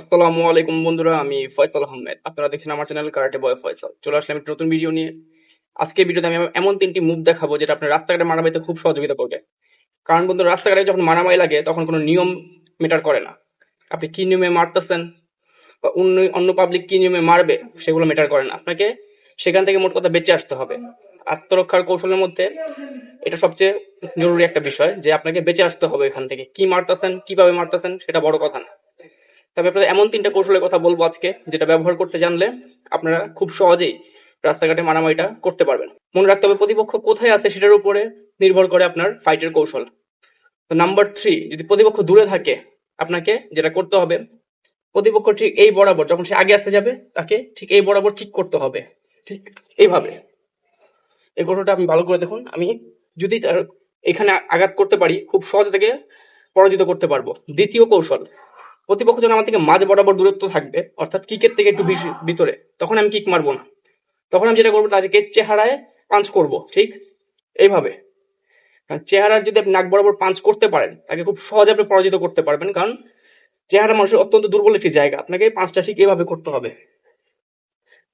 আসসালামু আলাইকুম বন্ধুরা, আমি ফয়সাল আহমেদ। আপনারা দেখছেন আমার চ্যানেল কারাটে বয় ফয়সাল। চলে আসলাম একটি নতুন ভিডিও নিয়ে। আজকে ভিডিওতে আমি এমন তিনটি মুভ দেখাবো যেটা আপনার রাস্তাঘাটে মারামারিতে খুব সহযোগিতা করবে। কারণ বন্ধু রাস্তাঘাটে যখন মারামারি লাগে, তখন কোনো নিয়ম মেটার করে না। আপনি কি নিয়মে মারতেছেন বা অন্য অন্য পাবলিক কি নিয়মে মারবে, সেগুলো মেটার করে না। আপনাকে সেখান থেকে মোট কথা বেঁচে আসতে হবে। আত্মরক্ষার কৌশলের মধ্যে এটা সবচেয়ে জরুরি একটা বিষয় যে আপনাকে বেঁচে আসতে হবে এখান থেকে। কি মারতেছেন, কীভাবে মারতেছেন, সেটা বড় কথা না। তবে আপনাদের এমন তিনটা কৌশলের কথা বলব আজকে, যেটা ব্যবহার করতে জানলে আপনারা খুব সহজেই রাস্তাঘাটে মারামারিটা করতে পারবেন। মনে রাখতে হবে প্রতিপক্ষ কোথায় আছে সেটার উপরে নির্ভর করে আপনার ফাইটের কৌশল। তো নাম্বার থ্রি যদি প্রতিপক্ষ দূরে থাকে, আপনাকে যেটা করতে হবে, প্রতিপক্ষ ঠিক এই বরাবর, যখন সে আগে আসতে যাবে, তাকে ঠিক এই বরাবর ঠিক করতে হবে। ঠিক এইভাবে। এই কৌশলটা আপনি ভালো করে দেখুন। আমি যদি এখানে আঘাত করতে পারি, খুব সহজে থেকে পরাজিত করতে পারব। দ্বিতীয় কৌশল প্রতিপক্ষ যখন আমার থেকে মাঝ বরাবর দূরত্ব থাকবে, অর্থাৎ কিকের থেকে একটু ভিতরে, তখন আমি কিক মারবো না। তখন আমি যেটা করব, তাদেরকে চেহারায় পাঞ্চ করব, ঠিক? এইভাবে। কারণ চেহারার যদি আপনি নাক বরাবর পাঞ্চ করতে পারেন, তাকে খুব সহজে আপনি পরাজিত করতে পারবেন, কারণ চেহারা মানুষের অত্যন্ত দুর্বল একটি জায়গা। আপনাকে পাঁচটা ঠিক এভাবে করতে হবে,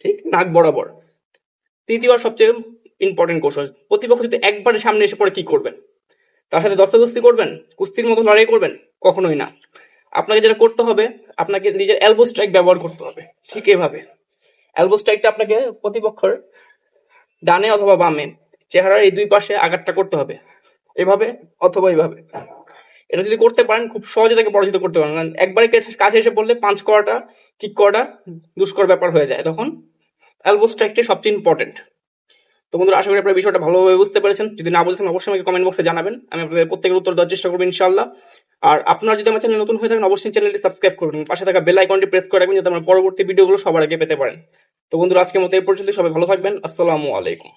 ঠিক? নাক বরাবর। তৃতীয় সবচেয়ে ইম্পর্টেন্ট কৌশল, প্রতিপক্ষ যদি একবারে সামনে এসে পড়ে কি করবেন? তার সাথে দস্তদস্তি করবেন? কুস্তির মতো লড়াই করবেন? কখনোই না। আপনাকে যেটা করতে হবে, আপনাকে নিজের এলবো স্ট্রাইক ব্যবহার করতে হবে, ঠিক এভাবে। এলবো স্ট্রাইকটা আপনাকে প্রতিপক্ষের ডানে অথবা বামে চেহারার এই দুই পাশে আঘাতটা করতে হবে, এভাবে অথবা এইভাবে। এটা যদি করতে পারেন, খুব সহজে তাকে পরাজিত করতে পারেন। কারণ একবারে কাছে- এসে পড়লে পাঁচ করাটা কিক করাটা দুষ্কর ব্যাপার হয়ে যায়। তখন এলবো স্ট্রাইকটাই সবচেয়ে ইম্পর্টেন্ট তো বন্ধুরা, আশা করি আপনারা বিষয়টা ভালোভাবে বুঝতে পেরেছেন। যদি না বুঝতেন অবশ্যই আমাকে কমেন্ট বক্সে জানাবেন। আমি আপনাদের প্রত্যেকের উত্তর দেওয়ার চেষ্টা করব ইনশাল্লাহ আর আপনারা যদি আমার চ্যানেল নতুন হয়ে থাকেন, অবশ্যই চ্যানেলটি সাবস্ক্রাইব করবেন পাশে থাকা বেল আইকনটি প্রেস করে রাখবেন যাতে আমার পরবর্তী ভিডিওগুলো সবার আগে পেতে পারেন। তো বন্ধুরা, আজকের মতো এই পর্যন্ত সবাই ভালো থাকবেন। আসসালামু আলাইকুম।